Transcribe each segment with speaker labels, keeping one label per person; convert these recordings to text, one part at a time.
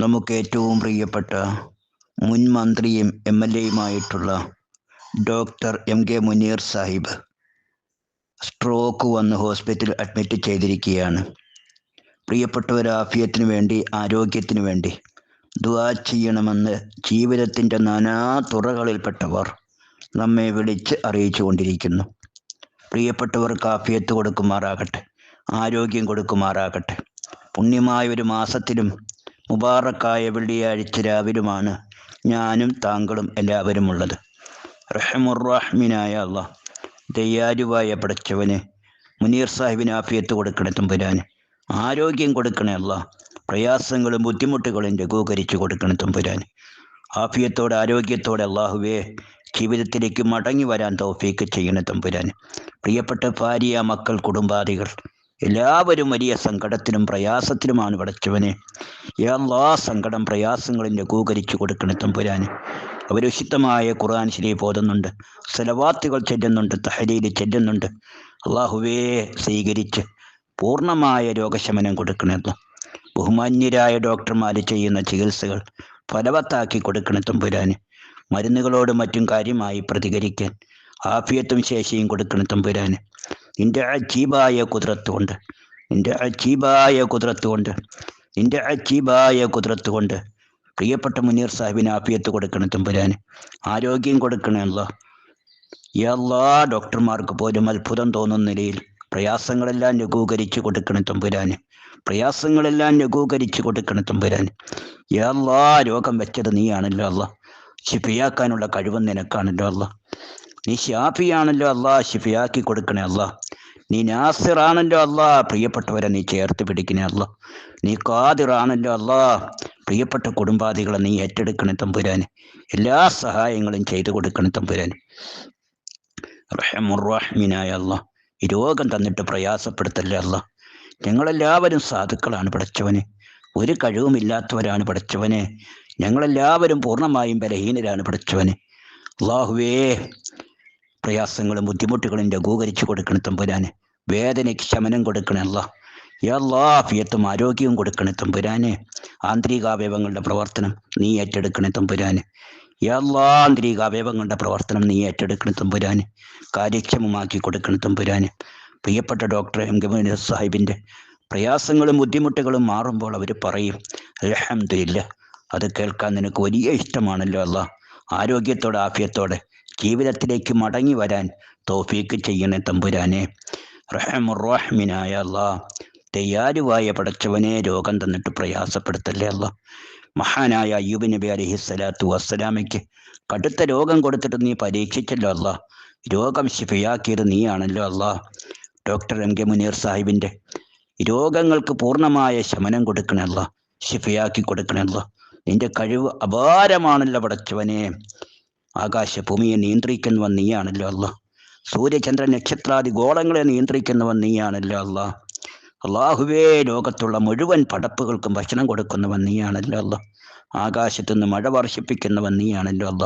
Speaker 1: നമുക്ക് ഏറ്റവും പ്രിയപ്പെട്ട മുൻ മന്ത്രിയും M L എയുമായിട്ടുള്ള doctor M K Muneer Sahib stroke വന്ന് ഹോസ്പിറ്റലിൽ അഡ്മിറ്റ് ചെയ്തിരിക്കുകയാണ്. പ്രിയപ്പെട്ടവർ ആഫിയത്തിന് വേണ്ടി ആരോഗ്യത്തിന് വേണ്ടി ദുആ ചെയ്യണമെന്ന് ജീവിതത്തിന്റെ നാനാ തുറകളിൽപ്പെട്ടവർ നമ്മെ വിളിച്ച് അറിയിച്ചു കൊണ്ടിരിക്കുന്നു. പ്രിയപ്പെട്ടവർക്ക് ആഫിയത്ത് കൊടുക്കുമാറാകട്ടെ ആരോഗ്യം കൊടുക്കുമാറാകട്ടെ. പുണ്യമായ ഒരു മാസത്തിലും മുബാറക്കായ വെള്ളിയാഴ്ച രാവിലുമാണ് ഞാനും താങ്കളും എല്ലാവരും ഉള്ളത് റഹമുറഹ്മിനായ അള്ളാഹ് ദയ്യാരുവായ പടച്ചവന് മുനീർ സാഹിബിന് ആഫിയത്ത് കൊടുക്കണേ തുമ്പുരാന്. ആരോഗ്യം കൊടുക്കണേ അല്ല പ്രയാസങ്ങളും ബുദ്ധിമുട്ടുകളും ലഘൂകരിച്ച് കൊടുക്കണേ തുമ്പുരാന്. ആഫിയത്തോടെ ആരോഗ്യത്തോടെ അള്ളാഹുവേ ജീവിതത്തിലേക്ക് മടങ്ങി വരാൻ തൗഫീക്ക് ചെയ്യണേ തമ്പുരാന്. പ്രിയപ്പെട്ട ഭാര്യ മക്കൾ കുടുംബാദികൾ എല്ലാവരും വലിയ സങ്കടത്തിലും പ്രയാസത്തിലുമാണ് പടച്ചവനെ. എല്ലാ സങ്കടം പ്രയാസങ്ങളും ലഘൂകരിച്ചു കൊടുക്കണേ തമ്പുരാന്. അവരുശുദ്ധമായ ഖുർആൻ ശരീഫ് ഓതുന്നുണ്ട് സലവാത്തുകൾ ചെല്ലുന്നുണ്ട് തഹരീൽ ചെല്ലുന്നുണ്ട്. അള്ളാഹുവേ സ്വീകരിച്ച് പൂർണമായ രോഗശമനം കൊടുക്കണമെന്ന് ബഹുമാന്യരായ ഡോക്ടർമാർ ചെയ്യുന്ന ചികിത്സകൾ ഫലവത്താക്കി കൊടുക്കണം തമ്പുരാന്. മരുന്നുകളോട് മറ്റും കാര്യമായി പ്രതികരിക്കാൻ ആഫിയത്തും ശേഷിയും കൊടുക്കണം തമ്പുരാന്. നിന്റെ അജീബായ കുതിരത്ത് കൊണ്ട് നിന്റെ അജീബായ കുതിരത്ത് കൊണ്ട് നിന്റെ അജീബായ കുതിരത്ത് കൊണ്ട് പ്രിയപ്പെട്ട മുനീർ സാഹിബിന് ആഫിയത്ത് കൊടുക്കണം തമ്പുരാന് ആരോഗ്യം കൊടുക്കണമല്ലോ എല്ലാ ഡോക്ടർമാർക്ക് പോലും അത്ഭുതം തോന്നുന്ന നിലയിൽ പ്രയാസങ്ങളെല്ലാം ലഘൂകരിച്ച് കൊടുക്കണം തമ്പുരാന് പ്രയാസങ്ങളെല്ലാം ലഘൂകരിച്ച് കൊടുക്കണം തമ്പുരാന്. എല്ലാ രോഗം വെച്ചത് നീയാണല്ലോ അല്ല. ശിഫിയാക്കാനുള്ള കഴിവ് നിനക്കാണല്ലോ അല്ല. നീ ഷാഫിയാണല്ലോ അല്ല ശിഫിയാക്കി കൊടുക്കണേ അല്ല. നീ നാസിറാണല്ലോ അല്ല. പ്രിയപ്പെട്ടവരെ നീ ചേർത്ത് പിടിക്കണേ അല്ല. നീ കാതിറാണല്ലോ അല്ല. പ്രിയപ്പെട്ട കുടുംബാദികളെ നീ ഏറ്റെടുക്കണേ തമ്പുരാന്. എല്ലാ സഹായങ്ങളും ചെയ്തു കൊടുക്കണേ തമ്പുരാന്. റഹമുറഹ്മിനായ അല്ല. ഈ രോഗം തന്നിട്ട് പ്രയാസപ്പെടുത്തല്ലേ അല്ല. ഞങ്ങളെല്ലാവരും സാധുക്കളാണ് പഠിച്ചവന് ഒരു കഴിവുമില്ലാത്തവരാണ് പഠിച്ചവന് ഞങ്ങളെല്ലാവരും പൂർണമായും ബലഹീനരാണ് പഠിച്ചവന് അള്ളാഹുവേ പ്രയാസങ്ങളും ബുദ്ധിമുട്ടുകളും ലഘൂകരിച്ചു കൊടുക്കണം തമ്പുരാന്. വേദനയ്ക്ക് ശമനം കൊടുക്കണല്ല എല്ലാ ഫിയത്തും ആരോഗ്യവും കൊടുക്കണേ തമ്പുരാന്. ആന്തരികാവയവങ്ങളുടെ പ്രവർത്തനം നീ ഏറ്റെടുക്കണേ തമ്പുരാന്. എല്ലാ ആന്തരികാവയവങ്ങളുടെ പ്രവർത്തനം നീ ഏറ്റെടുക്കണ തമ്പുരാന്. കാര്യക്ഷമമാക്കി കൊടുക്കണ തമ്പുരാന്. പ്രിയപ്പെട്ട ഡോക്ടർ എം കെ സാഹിബിന്റെ പ്രയാസങ്ങളും ബുദ്ധിമുട്ടുകളും മാറുമ്പോൾ അവർ പറയും അലഹമില്ല അത് കേൾക്കാൻ നിനക്ക് വലിയ ഇഷ്ടമാണല്ലോ അല്ല. ആരോഗ്യത്തോടെ ആഫിയത്തോടെ ജീവിതത്തിലേക്ക് മടങ്ങി വരാൻ തോഫീക്ക് ചെയ്യണേ തമ്പുരാനെ. റഹമുറഹ്മിനായ അള്ളാ തയ്യാറുവായ പടച്ചവനെ രോഗം തന്നിട്ട് പ്രയാസപ്പെടുത്തല്ലേ അല്ല. മഹാനായ അയ്യൂബ് നബി അലഹി സ്വലാത്തു വസ്സലാമയ്ക്ക് കടുത്ത രോഗം കൊടുത്തിട്ട് നീ പരീക്ഷിച്ചല്ലോ അല്ല. രോഗം ശിഫയാക്കിയത് നീയാണല്ലോ അല്ല. ഡോക്ടർ എം കെ മുനീർ സാഹിബിന്റെ രോഗങ്ങൾക്ക് പൂർണമായ ശമനം കൊടുക്കണമല്ല ശിഫയാക്കി കൊടുക്കണല്ലോ നിന്റെ കഴിവ് അപാരമാണല്ലോ പടച്ചവനെ. ആകാശഭൂമിയെ നിയന്ത്രിക്കുന്നവൻ നീയാണല്ലോ അല്ല സൂര്യചന്ദ്ര നക്ഷത്രാദി ഗോളങ്ങളെ നിയന്ത്രിക്കുന്നവൻ നീയാണല്ലോ അല്ല അള്ളാഹുവേ ലോകത്തുള്ള മുഴുവൻ പടപ്പുകൾക്കും ഭക്ഷണം കൊടുക്കുന്നവൻ നീയാണല്ലോ അല്ല ആകാശത്തു നിന്ന് മഴ വർഷിപ്പിക്കുന്നവൻ നീയാണല്ലോ അല്ല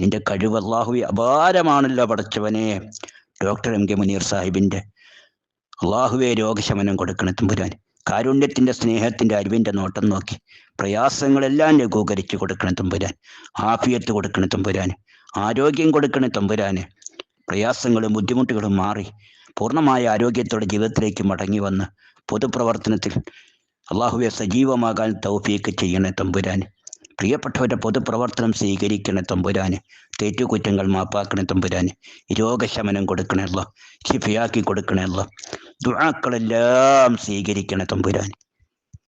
Speaker 1: നിന്റെ കഴിവ് അള്ളാഹുവി അപാരമാണല്ലോ പടച്ചവനെ. ഡോക്ടർ എം കെ മുനീർ സാഹിബിന്റെ അള്ളാഹുവെ രോഗശമനം കൊടുക്കണം തമ്പുരാൻ. കാരുണ്യത്തിന്റെ സ്നേഹത്തിന്റെ അറിവിന്റെ നോട്ടം നോക്കി പ്രയാസങ്ങളെല്ലാം ലഘൂകരിച്ച് കൊടുക്കണം തമ്പുരാൻ. ആഫിയത്ത് കൊടുക്കണം തമ്പുരാൻ. ആരോഗ്യം കൊടുക്കണം തമ്പുരാന് പ്രയാസങ്ങളും ബുദ്ധിമുട്ടുകളും മാറി പൂർണമായ ആരോഗ്യത്തോടെ ജീവിതത്തിലേക്ക് മടങ്ങി വന്ന് പൊതുപ്രവർത്തനത്തിൽ അള്ളാഹുവെ സജീവമാകാൻ തൗഫീക്ക് ചെയ്യണേ തമ്പുരാന് പ്രിയപ്പെട്ടവരുടെ പൊതുപ്രവർത്തനം സ്വീകരിക്കണ തമ്പുരാന് തെറ്റുകുറ്റങ്ങൾ മാപ്പാക്കണ തമ്പുരാന് രോഗശമനം കൊടുക്കണല്ലോ ഷിഫിയാക്കി കൊടുക്കണമല്ല ദുആക്കളെല്ലാം സ്വീകരിക്കണേ തമ്പുരാന്